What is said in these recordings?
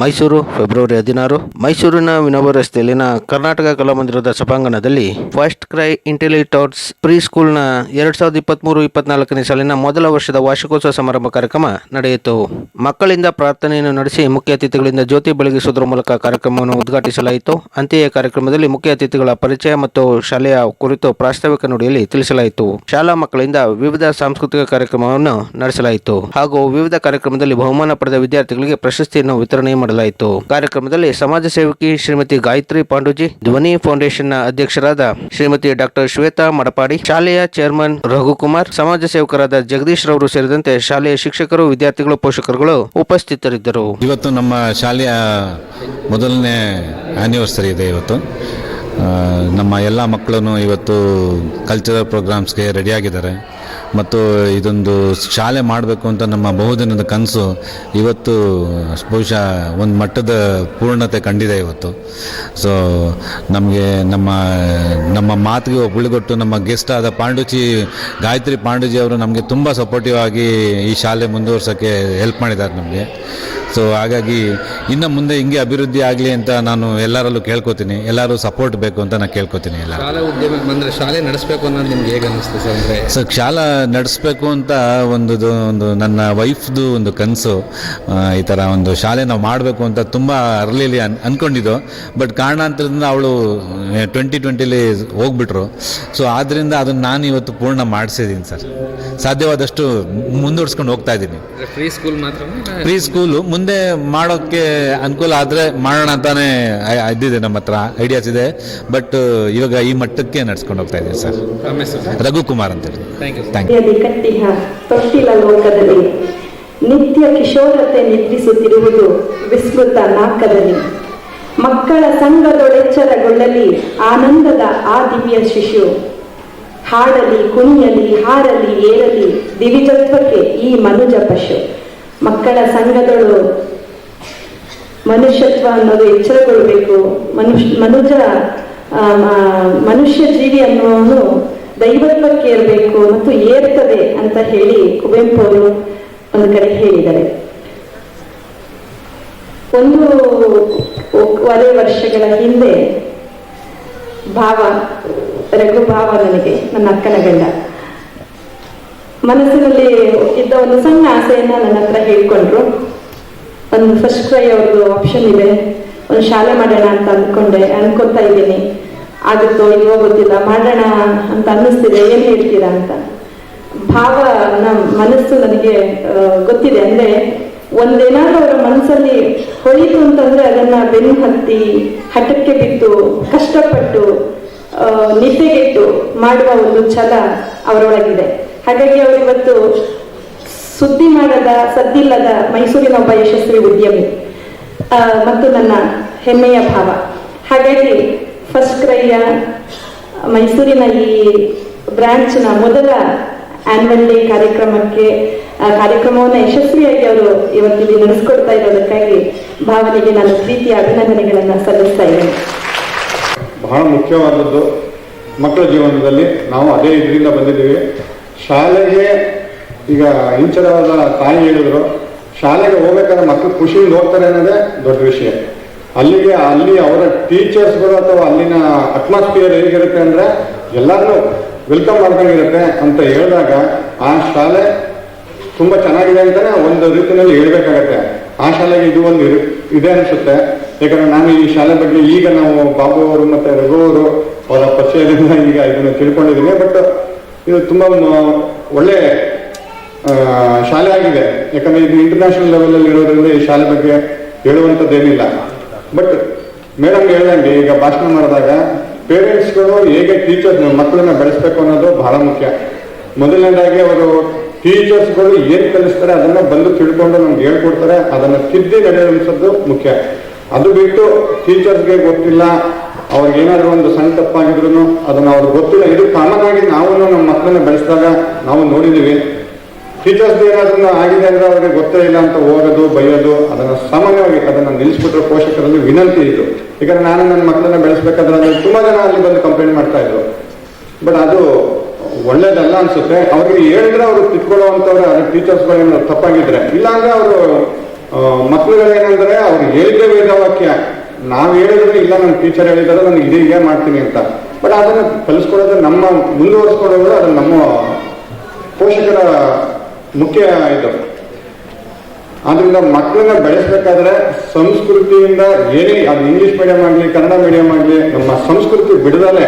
Mysuru, February ಹದಿನಾರು. ಮೈಸೂರಿನ ವಿನೋಬ ರಸ್ತೆಯಲ್ಲಿನ ಕರ್ನಾಟಕ ಕಲಾಮಂದಿರದ ಸಭಾಂಗಣದಲ್ಲಿ ಫಸ್ಟ್ ಕ್ರೈ ಇಂಟೆಲಿಟೌಟ್ಸ್ ಪ್ರೀ ಸ್ಕೂಲ್ನ ಎರಡ್ ಸಾವಿರದ ಇಪ್ಪತ್ಮೂರು, ಇಪ್ಪತ್ನಾಲ್ಕನೇ ಸಾಲಿನ ಮೊದಲ ವರ್ಷದ ವಾರ್ಷಿಕೋತ್ಸವ ಸಮಾರಂಭ ಕಾರ್ಯಕ್ರಮ ನಡೆಯಿತು. ಮಕ್ಕಳಿಂದ ಪ್ರಾರ್ಥನೆಯನ್ನು ನಡೆಸಿ ಮುಖ್ಯ ಅತಿಥಿಗಳಿಂದ ಜ್ಯೋತಿ ಬೆಳಗಿಸುವುದರ ಮೂಲಕ ಕಾರ್ಯಕ್ರಮವನ್ನು ಉದ್ಘಾಟಿಸಲಾಯಿತು. ಅಂತೆಯೇ ಕಾರ್ಯಕ್ರಮದಲ್ಲಿ ಮುಖ್ಯ ಅತಿಥಿಗಳ ಪರಿಚಯ ಮತ್ತು ಶಾಲೆಯ ಕುರಿತು ಪ್ರಾಸ್ತಾವಿಕ ನುಡಿಯಲ್ಲಿ ತಿಳಿಸಲಾಯಿತು. ಶಾಲಾ ಮಕ್ಕಳಿಂದ ವಿವಿಧ ಸಾಂಸ್ಕೃತಿಕ ಕಾರ್ಯಕ್ರಮವನ್ನು ನಡೆಸಲಾಯಿತು. ಹಾಗೂ ವಿವಿಧ ಕಾರ್ಯಕ್ರಮದಲ್ಲಿ ಬಹುಮಾನ ಪಡೆದ ವಿದ್ಯಾರ್ಥಿಗಳಿಗೆ ಪ್ರಶಸ್ತಿಯನ್ನು ವಿತರಣೆ ಮಾಡಲಾಯಿತು. ಕಾರ್ಯಕ್ರಮದಲ್ಲಿ ಸಮಾಜ ಸೇವಕಿ ಶ್ರೀಮತಿ ಗಾಯತ್ರಿ ಪಾಂಡುಜಿ, ಧ್ವನಿ ಫೌಂಡೇಶನ್ನ ಅಧ್ಯಕ್ಷರಾದ ಶ್ರೀಮತಿ ಡಾಕ್ಟರ್ ಶ್ವೇತಾ ಮಡಪಾಡಿ, ಶಾಲೆಯ ಚೇರ್ಮನ್ ರಘುಕುಮಾರ್, ಸಮಾಜ ಸೇವಕರಾದ ಜಗದೀಶ್ ರವರು ಸೇರಿದಂತೆ ಶಾಲೆಯ ಶಿಕ್ಷಕರು, ವಿದ್ಯಾರ್ಥಿಗಳು, ಪೋಷಕರುಗಳು ಉಪಸ್ಥಿತರಿದ್ದರು. ಇವತ್ತು ನಮ್ಮ ಶಾಲೆಯ ಮೊದಲನೇ ಆನಿವರ್ಸರಿ ಇದೆ ಇವತ್ತು. ನಮ್ಮ ಎಲ್ಲ ಮಕ್ಕಳನ್ನು ಇವತ್ತು ಕಲ್ಚರಲ್ ಪ್ರೋಗ್ರಾಮ್ಸ್ಗೆ ರೆಡಿಯಾಗಿದ್ದಾರೆ ಮತ್ತು ಇದೊಂದು ಶಾಲೆ ಮಾಡಬೇಕು ಅಂತ ನಮ್ಮ ಬಹುದಿನದ ಕನಸು. ಇವತ್ತು ಬಹುಶಃ ಒಂದು ಮಟ್ಟದ ಪೂರ್ಣತೆ ಕಂಡಿದೆ ಇವತ್ತು. ಸೊ ನಮಗೆ ನಮ್ಮ ನಮ್ಮ ಮಾತಿಗೆ ಒಬ್ಬಳಿಗೊಟ್ಟು ನಮ್ಮ ಗೆಸ್ಟ್ ಆದ ಪಾಂಡುಚಿ, ಗಾಯತ್ರಿ ಪಾಂಡುಜಿ ಅವರು ನಮಗೆ ತುಂಬ ಸಪೋರ್ಟಿವ್ ಆಗಿ ಈ ಶಾಲೆ ಮುಂದುವರ್ಸೋಕ್ಕೆ ಹೆಲ್ಪ್ ಮಾಡಿದ್ದಾರೆ ನಮಗೆ. ಸೊ ಹಾಗಾಗಿ ಇನ್ನು ಮುಂದೆ ಹಿಂಗೆ ಅಭಿವೃದ್ಧಿ ಆಗಲಿ ಅಂತ ನಾನು ಎಲ್ಲರಲ್ಲೂ ಕೇಳ್ಕೊತೀನಿ. ಎಲ್ಲರೂ ಸಪೋರ್ಟ್ ಬೇಕು ಅಂತ ನಾನು ಕೇಳ್ಕೊತೀನಿ ಎಲ್ಲ ಶಾಲಾ ಉದ್ಯಮಕ್ಕೆ ಬಂದರೆ ಶಾಲೆ ನಡೆಸಬೇಕು ಅನ್ನೋದು ನಿಮ್ಗೆ ಹೇಗೆ ಅನ್ನಿಸ್ತು ಸರ್ ಅಂದರೆ? ಸೊ ಶಾಲಾ ನಡೆಸಬೇಕು ಅಂತ ಒಂದು ಒಂದು ನನ್ನ ವೈಫ್ದು ಒಂದು ಕನಸು. ಈ ಥರ ಒಂದು ಶಾಲೆ ನಾವು ಮಾಡಬೇಕು ಅಂತ ತುಂಬ ಅರ್ಲಿಲಿ ಅನ್ ಅಂದ್ಕೊಂಡಿದ್ದು ಬಟ್ ಕಾರಣಾಂತರದಿಂದ ಅವಳು ಟ್ವೆಂಟಿ ಟ್ವೆಂಟಿಲಿ ಹೋಗ್ಬಿಟ್ರು. ಸೊ ಆದ್ದರಿಂದ ಅದನ್ನು ನಾನು ಇವತ್ತು ಪೂರ್ಣ ಮಾಡಿಸಿದ್ದೀನಿ ಸರ್. ಸಾಧ್ಯವಾದಷ್ಟು ಮುಂದುವರ್ಸ್ಕೊಂಡು ಹೋಗ್ತಾ ಇದ್ದೀನಿ. ಪ್ರೀ ಸ್ಕೂಲ್ ಮಾತ್ರ ಪ್ರೀ ಸ್ಕೂಲು ಮುಂದೆ ಮಾಡೋಕ್ಕೆ ಅನುಕೂಲ ಆದರೆ ಮಾಡೋಣ ಅಂತಾನೆ ಇದ್ದಿದೆ ನಮ್ಮ ಹತ್ರ ಐಡಿಯಾಸ್ ಇದೆ. ಬಟ್ ಇವಾಗ ಈ ಮಟ್ಟಕ್ಕೆ ನಡ್ಸ್ಕೊಂಡು ಹೋಗ್ತಾ ಇದ್ದೀವಿ ಸರ್. ರಮೇಶ್ ಸರ್? ರಘುಕುಮಾರ್ ಅಂತೇಳಿ ಥ್ಯಾಂಕ್ ಯು ಥ್ಯಾಂಕ್ ಯು ಯಲ್ಲಿ ಕಟ್ಟಿಹ ತೊಟ್ಟಿಲ ಲೋಕದಲ್ಲಿ ನಿತ್ಯ ಕಿಶೋರತೆ ನಿದ್ರಿಸುತ್ತಿರುವುದು ವಿಸ್ಮೃತ ನಾಕದಲ್ಲಿ. ಮಕ್ಕಳ ಸಂಘದೊಳೆಚ್ಚರಗೊಳ್ಳಲಿ ಆನಂದದ ಆ ದಿವ್ಯ ಶಿಶು. ಹಾಡಲಿ ಕುಣಿಯಲಿ ಹಾರಲಿ ಏರಲಿ ದಿವಿಜತ್ವಕ್ಕೆ ಈ ಮನುಜ ಪಶು. ಮಕ್ಕಳ ಸಂಘಗಳು ಮನುಷ್ಯತ್ವ ಅನ್ನೋದು ಎಚ್ಚರಗೊಳ್ಬೇಕು. ಮನುಷ್ಯ, ಮನುಜ ಮನುಷ್ಯ ಜೀವಿ ಅನ್ನೋನು ದೈವತ್ವಕ್ಕೆ ಇರಬೇಕು ಮತ್ತು ಏರ್ತದೆ ಅಂತ ಹೇಳಿ ಕುವೆಂಪು ಅವರು ಒಂದು ಕಡೆ ಹೇಳಿದ್ದಾರೆ. ಒಂದು ವರೆ ವರ್ಷಗಳ ಹಿಂದೆ ಭಾವ ರಘು ಭಾವ ನನಗೆ, ನನ್ನ ಅಕ್ಕನ ಗಂಡ. ಮನಸ್ಸಿನಲ್ಲಿ ಇದ್ದ ಒಂದು ಸಣ್ಣ ಆಸೆಯನ್ನ ನನ್ನ ಹತ್ರ ಹೇಳ್ಕೊಂಡ್ರು. ಒಂದು ಫಸ್ಟ್ ಕ್ರೈ ಅವ್ರದ್ದು ಆಪ್ಷನ್ ಇದೆ. ಒಂದು ಶಾಲೆ ಮಾಡೋಣ ಅಂತ ಅಂದ್ಕೊಂಡೆ ಅನ್ಕೊತಾ ಇದ್ದೀನಿ. ಆಗುತ್ತೋ ಇಲ್ವೋ ಗೊತ್ತಿಲ್ಲ. ಮಾಡೋಣ ಅಂತ ಅನ್ನಿಸ್ತಿದೆ. ಏನ್ ಹೇಳ್ತೀರಾ ಅಂತ. ಭಾವ ನಮ್ಮ ಮನಸ್ಸು ನನಗೆ ಗೊತ್ತಿದೆ. ಅಂದ್ರೆ ಒಂದೇನಾದ್ರೂ ಅವರ ಮನಸ್ಸಲ್ಲಿ ಹೊಳಿತು ಅಂತಂದ್ರೆ ಅದನ್ನ ಬೆನ್ನು ಹತ್ತಿ, ಹಠಕ್ಕೆ ಬಿದ್ದು ಕಷ್ಟಪಟ್ಟು ನಿದ್ದೆಗೆಟ್ಟು ಮಾಡುವ ಒಂದು ಛಲ ಅವರೊಳಗಿದೆ. ಹಾಗಾಗಿ ಅವರು ಇವತ್ತು ಸುದ್ದಿ ಮಾಡದ, ಸದ್ದಿಲ್ಲದ ಮೈಸೂರಿನ ಒಬ್ಬ ಯಶಸ್ವಿ ಉದ್ಯಮಿ ಮತ್ತು ನನ್ನ ಹೆಮ್ಮೆಯ ಭಾವ. ಹಾಗಾಗಿ ಫಸ್ಟ್ ಕ್ರೈಯ ಮೈಸೂರಿನ ಈ ಬ್ರಾಂಚ್ನ ಮೊದಲ ಆನ್ಯುವಲ್ ಡೇ ಕಾರ್ಯಕ್ರಮಕ್ಕೆ ಕಾರ್ಯಕ್ರಮವನ್ನು ಯಶಸ್ವಿಯಾಗಿ ಅವರು ಇವತ್ತಿಲ್ಲಿ ನಡೆಸ್ಕೊಡ್ತಾ ಇರೋದಕ್ಕಾಗಿ ಭಾವನೆಗೆ ನಾನು ಪ್ರೀತಿಯ ಅಭಿನಂದನೆಗಳನ್ನು ಸಲ್ಲಿಸ್ತಾ ಇದ್ದೇನೆ. ಬಹಳ ಮುಖ್ಯವಾದದ್ದು ಮಕ್ಕಳ ಜೀವನದಲ್ಲಿ ನಾವು ಅದೇ ಇದರಿಂದ ಬಂದಿದ್ದೀವಿ. ಶಾಲೆಗೆ ಈಗ ಇಂಚರವಾದ ತಾಯಿ ಹೇಳಿದ್ರು, ಶಾಲೆಗೆ ಹೋಗ್ಬೇಕಾದ್ರೆ ಮಕ್ಕಳು ಖುಷಿಯಿಂದ ಹೋಗ್ತಾರೆ ಅನ್ನೋದೇ ದೊಡ್ಡ ವಿಷಯ. ಅಲ್ಲಿಗೆ, ಅಲ್ಲಿ ಅವರ ಟೀಚರ್ಸ್ಗಳು ಅಥವಾ ಅಲ್ಲಿನ ಅಟ್ಮಾಸ್ಫಿಯರ್ ಹೇಗಿರುತ್ತೆ ಅಂದ್ರೆ ಎಲ್ಲರನ್ನೂ ವೆಲ್ಕಮ್ ಮಾಡ್ಕೊಂಡಿರುತ್ತೆ ಅಂತ ಹೇಳಿದಾಗ ಆ ಶಾಲೆ ತುಂಬಾ ಚೆನ್ನಾಗಿದೆ ಅಂತಾನೆ ಒಂದು ರೀತಿಯಲ್ಲಿ ಹೇಳ್ಬೇಕಾಗತ್ತೆ. ಆ ಶಾಲೆಗೆ ಇದು ಒಂದು ಇದೆ ಅನಿಸುತ್ತೆ. ಯಾಕಂದ್ರೆ ನಾನು ಈ ಶಾಲೆ ಬಗ್ಗೆ ಈಗ ನಾವು ಬಾಬು ಅವರು ಮತ್ತೆ ರಘು ಅವರು ಅವರ ಪರಿಚಯದಿಂದ ಈಗ ಇದನ್ನು ತಿಳ್ಕೊಂಡಿದ್ದೀನಿ. ಬಟ್ ಇದು ತುಂಬಾ ಒಳ್ಳೆ ಶಾಲೆ ಆಗಿದೆ. ಯಾಕಂದ್ರೆ ಇದು ಇಂಟರ್ನ್ಯಾಷನಲ್ ಲೆವೆಲ್ ಅಲ್ಲಿ ಇರೋದ್ರಿಂದ ಈ ಶಾಲೆ ಬಗ್ಗೆ ಹೇಳುವಂಥದ್ದೇನಿಲ್ಲ. ಬಟ್ ಮೇಡಮ್ ಹೇಳ್ದಂಗೆ, ಈಗ ಭಾಷಣ ಮಾಡಿದಾಗ ಪೇರೆಂಟ್ಸ್ಗಳು ಹೇಗೆ ಟೀಚರ್ಸ್ ಮಕ್ಕಳನ್ನ ಬೆಳೆಸ್ಬೇಕು ಅನ್ನೋದು ಬಹಳ ಮುಖ್ಯ. ಮೊದಲನೇದಾಗಿ ಅವರು ಟೀಚರ್ಸ್ಗಳು ಏನ್ ಕಲಿಸ್ತಾರೆ ಅದನ್ನ ಬಂದು ತಿಳ್ಕೊಂಡು ನಮ್ಗೆ ಹೇಳ್ಕೊಡ್ತಾರೆ, ಅದನ್ನ ತಿದ್ದಿ ನಡೆಯುವಂಥದ್ದು ಮುಖ್ಯ. ಅದು ಬಿಟ್ಟು ಟೀಚರ್ಸ್ಗೆ ಗೊತ್ತಿಲ್ಲ ಅವ್ರಿಗೆ ಏನಾದ್ರು ಒಂದು ಸಣ್ಣ ತಪ್ಪಾಗಿದ್ರು ಅದನ್ನ ಅವ್ರಿಗೆ ಗೊತ್ತಿಲ್ಲ. ಇದು ಕಾಮನ್ ನಮ್ಮ ಬೆಳೆಸಿದಾಗ ನಾವು ನೋಡಿದ್ದೀವಿ. ಟೀಚರ್ಸ್ ಏನಾದ್ರೂ ಆಗಿದೆ ಅಂದರೆ ಅವರಿಗೆ ಗೊತ್ತೇ ಇಲ್ಲ ಅಂತ ಹೋಗೋದು ಬೈಯೋದು, ಅದನ್ನು ಸಾಮಾನ್ಯವಾಗಿ ಅದನ್ನ ನಿಲ್ಲಿಸ್ಬಿಟ್ರೆ ಪೋಷಕರಲ್ಲಿ ವಿನಂತಿ ಇತ್ತು ಯಾಕಂದ್ರೆ ನಾನು ನನ್ನ ಮಕ್ಕಳನ್ನ ಬೆಳೆಸ್ಬೇಕಾದ್ರೆ ಅಲ್ಲಿ ತುಂಬಾ ಜನ ಅಲ್ಲಿ ಬಂದು ಕಂಪ್ಲೇಂಟ್ ಮಾಡ್ತಾ ಇದ್ರು. ಬಟ್ ಅದು ಒಳ್ಳೇದಲ್ಲ ಅನ್ಸುತ್ತೆ. ಅವ್ರಿಗೆ ಹೇಳಿದ್ರೆ ಅವರು ತಿಳ್ಕೊಳ್ಳುವಂತವ್ರೆ ಅದ್ರ ಟೀಚರ್ಸ್ಗಳೇನಾದ್ರು ತಪ್ಪಾಗಿದ್ರೆ. ಇಲ್ಲಾಂದ್ರೆ ಅವರು ಮಕ್ಳುಗಳೇನಂದ್ರೆ ಅವ್ರು ಹೇಳಿದ್ದೇ ವೇದವಾಕ್ಯ. ನಾವು ಹೇಳಿದ್ರೆ ಇಲ್ಲ ನನ್ನ ಟೀಚರ್ ಹೇಳಿದಾರೆ ನಾನು ಇದೇ ಮಾಡ್ತೀನಿ ಅಂತ. ಬಟ್ ಅದನ್ನು ಕಲಿಸ್ಕೊಡೋದು ನಮ್ಮ, ಮುಂದುವರಿಸ್ಕೊಳ್ಳೋದು ಅದು ನಮ್ಮ ಪೋಷಕರ ಮುಖ್ಯ ಇದು. ಆದ್ರಿಂದ ಮಕ್ಕಳನ್ನ ಬೆಳೆಸ್ಬೇಕಾದ್ರೆ ಸಂಸ್ಕೃತಿಯಿಂದ ಏನೇ, ಅದು ಇಂಗ್ಲಿಷ್ ಮೀಡಿಯಂ ಆಗಲಿ, ಕನ್ನಡ ಮೀಡಿಯಂ ಆಗಲಿ, ನಮ್ಮ ಸಂಸ್ಕೃತಿ ಬಿಡದಲೆ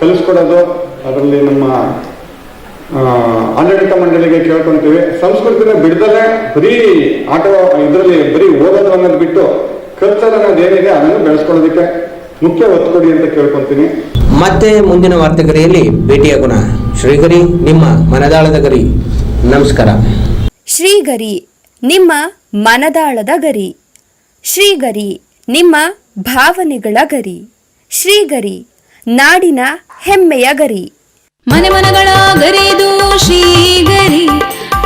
ಕಲಿಸ್ಕೊಡೋದು ಅದರಲ್ಲಿ ನಮ್ಮ ಆಡಳಿತ ಮಂಡಳಿಗೆ ಕೇಳ್ಕೊಂತೀವಿ. ಸಂಸ್ಕೃತಿನ ಬಿಡದಲೆ ಬರೀ ಆಟೋ, ಇದರಲ್ಲಿ ಬರೀ ಓದೋದು ಅನ್ನೋದು ಬಿಟ್ಟು ಕಲ್ಚರ್ ಅನ್ನೋದು ಏನಿದೆ ಅದನ್ನು ಬೆಳೆಸ್ಕೊಳ್ಳೋದಕ್ಕೆ ಮುಖ್ಯ ಒತ್ತು ಕೊಡಿ ಅಂತ ಕೇಳ್ಕೊಂತೀನಿ. ಮತ್ತೆ ಮುಂದಿನ ವಾರ್ತೆಗರಿಯಲ್ಲಿ ಭೇಟಿಯಾಗೋಣ ಶ್ರೀಗರಿ ನಿಮ್ಮ ಮನದಾಳದ ಗರಿ. ನಮಸ್ಕಾರ. ಶ್ರೀಗರಿ ನಿಮ್ಮ ಮನದಾಳದ ಗರಿ. ಶ್ರೀಗರಿ ನಿಮ್ಮ ಭಾವನೆಗಳ ಗರಿ. ಶ್ರೀಗರಿ ನಾಡಿನ ಹೆಮ್ಮೆಯ ಗರಿ. ಮನೆ ಮನಗಳ ಗರಿದು ಶ್ರೀಗರಿ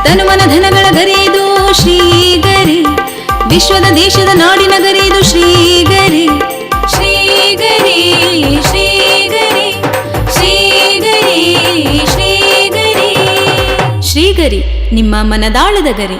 ತನು ಮನ ಧನಗಳ ಗರಿದು ಶ್ರೀಗರಿ. ವಿಶ್ವದ ದೇಶದ ನಾಡಿನ ಗರಿದು ನಿಮ್ಮ ಮನದಾಳದ ಗರಿ.